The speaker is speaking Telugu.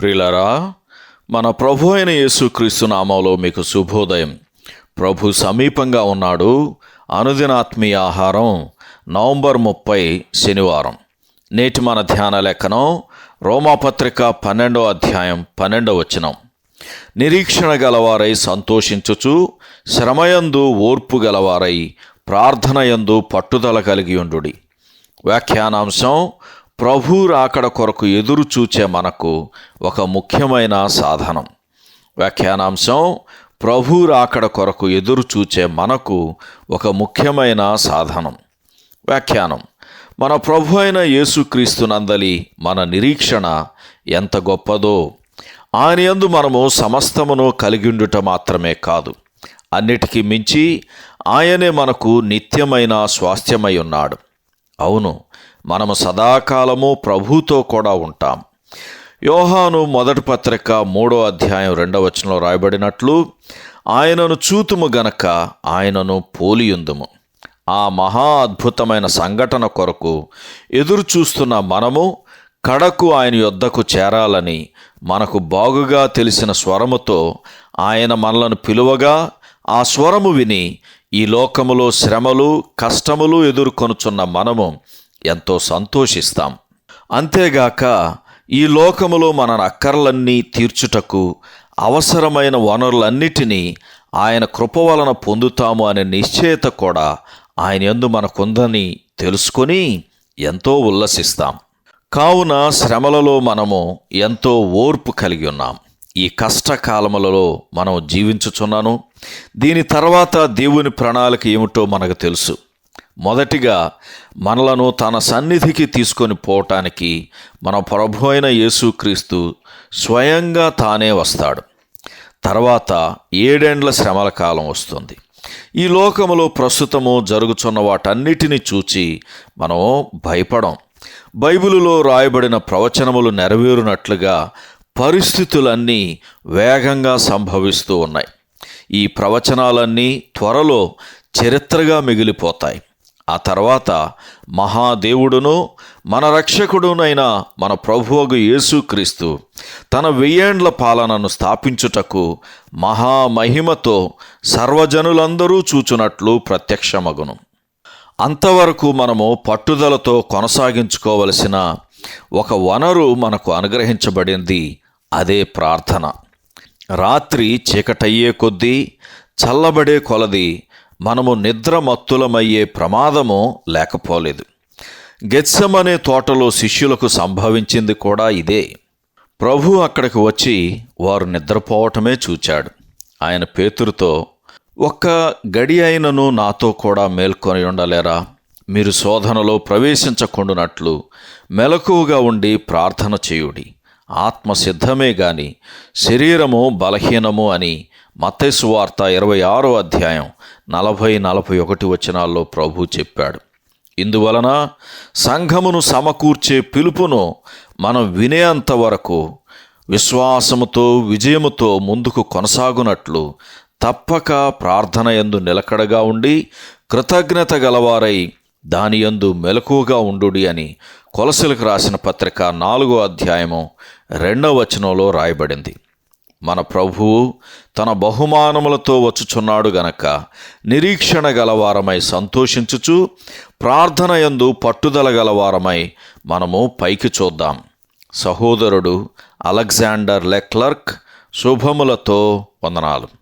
ప్రియులరా మన ప్రభు అయిన యేసుక్రీస్తు నామంలో మీకు శుభోదయం. ప్రభు సమీపంగా ఉన్నాడు. అనుదినాత్మీయ ఆహారం నవంబర్ ముప్పై శనివారం. నేటి మన ధ్యాన లేఖనం రోమాపత్రిక పన్నెండో అధ్యాయం పన్నెండో వచనం. నిరీక్షణ గలవారై సంతోషించుచు శ్రమయందు ఓర్పు గలవారై ప్రార్థనయందు పట్టుదల కలిగి ఉండుడి. వ్యాఖ్యానాంశం ప్రభు రాకడ కొరకు ఎదురు చూచే మనకు ఒక ముఖ్యమైన సాధనం. వ్యాఖ్యానాంశం ప్రభు రాకడ కొరకు ఎదురు చూచే మనకు ఒక ముఖ్యమైన సాధనం. వ్యాఖ్యానం మన ప్రభు అయిన యేసుక్రీస్తునందలి మన నిరీక్షణ ఎంత గొప్పదో. ఆయన యందు మనము సమస్తమును కలిగిండుట మాత్రమే కాదు. అన్నిటికీ మించి ఆయనే మనకు నిత్యమైన స్వాస్థ్యమై ఉన్నాడు. అవును మనము సదాకాలము ప్రభుతో కూడా ఉంటాం. యోహాను మొదటి పత్రిక మూడో అధ్యాయం రెండవ వచనంలో రాయబడినట్లు ఆయనను చూతుము గనక ఆయనను పోలియుందుము. ఆ మహా అద్భుతమైన సంఘటన కొరకు ఎదురు చూస్తున్న మనము కడకు ఆయన యొద్దకు చేరాలని మనకు బాగుగా తెలిసిన స్వరముతో ఆయన మనలను పిలువగా ఆ స్వరము విని ఈ లోకములో శ్రమలు కష్టములు ఎదుర్కొనుచున్న మనము ఎంతో సంతోషిస్తాం. అంతేగాక ఈ లోకములో మన అక్కర్లన్నీ తీర్చుటకు అవసరమైన వనరులన్నిటినీ ఆయన కృప వలన పొందుతాము అనే నిశ్చయత కూడా ఆయన ఎందు మనకుందని తెలుసుకొని ఎంతో ఉల్లసిస్తాం. కావున శ్రమలలో మనము ఎంతో ఓర్పు కలిగి ఉన్నాం. ఈ కష్టకాలములలో మనం జీవించుచున్నాను. దీని తర్వాత దేవుని ప్రణాళిక ఏమిటో మనకు తెలుసు. మొదటిగా మనలను తన సన్నిధికి తీసుకొని పోవటానికి మన ప్రభు అయిన యేసుక్రీస్తు స్వయంగా తానే వస్తాడు. తర్వాత ఏడేండ్ల శ్రమల కాలం వస్తుంది. ఈ లోకములో ప్రస్తుతము జరుగుతున్న వాటన్నిటిని చూచి మనం భయపడం. బైబిలులో రాయబడిన ప్రవచనములు నెరవేరునట్లుగా పరిస్థితులన్నీ వేగంగా సంభవిస్తూ ఉన్నాయి. ఈ ప్రవచనాలన్నీ త్వరలో చరిత్రగా మిగిలిపోతాయి. ఆ తర్వాత మహాదేవుడును మన రక్షకుడునైన మన ప్రభువగు యేసుక్రీస్తు తన వెయ్యేండ్ల పాలనను స్థాపించుటకు మహామహిమతో సర్వజనులందరూ చూచునట్లు ప్రత్యక్షమగును. అంతవరకు మనము పట్టుదలతో కొనసాగించుకోవలసిన ఒక వనరు మనకు అనుగ్రహించబడింది అదే ప్రార్థన. రాత్రి చీకటయ్యే కొద్దీ చల్లబడే కొలది మనము నిద్రమత్తులమయ్యే ప్రమాదము లేకపోలేదు. గెత్సమనే తోటలో శిష్యులకు సంభవించింది కూడా ఇదే. ప్రభు అక్కడికి వచ్చి వారు నిద్రపోవటమే చూచాడు. ఆయన పేతురుతో ఒక్క గడి అయినను నాతో కూడా మేల్కొని ఉండలేరా? మీరు శోధనలో ప్రవేశించకుండునట్లు మెలకువగా ఉండి ప్రార్థన చేయుడి. ఆత్మ సిద్ధమే గాని శరీరము బలహీనము అని మతేసు వార్త ఇరవై ఆరో అధ్యాయం నలభై నలభై ఒకటి వచనాల్లో ప్రభు చెప్పాడు. ఇందువలన సంఘమును సమకూర్చే పిలుపును మనం వినేంత వరకు విశ్వాసముతో విజయముతో ముందుకు కొనసాగునట్లు తప్పక ప్రార్థన యందు నిలకడగా ఉండి కృతజ్ఞత గలవారై దాని యందు మెలకువగా ఉండుడి అని కొలసలకు రాసిన పత్రిక నాలుగో అధ్యాయము రెండవ వచనంలో రాయబడింది. మన ప్రభువు తన బహుమానములతో వచ్చుచున్నాడు గనక నిరీక్షణ గలవారమై సంతోషించుచు ప్రార్థన యందు పట్టుదల గలవారమై మనము పైకి చూద్దాం. సహోదరుడు అలెగ్జాండర్ లెక్లర్క్ శుభములతో వందనాలు.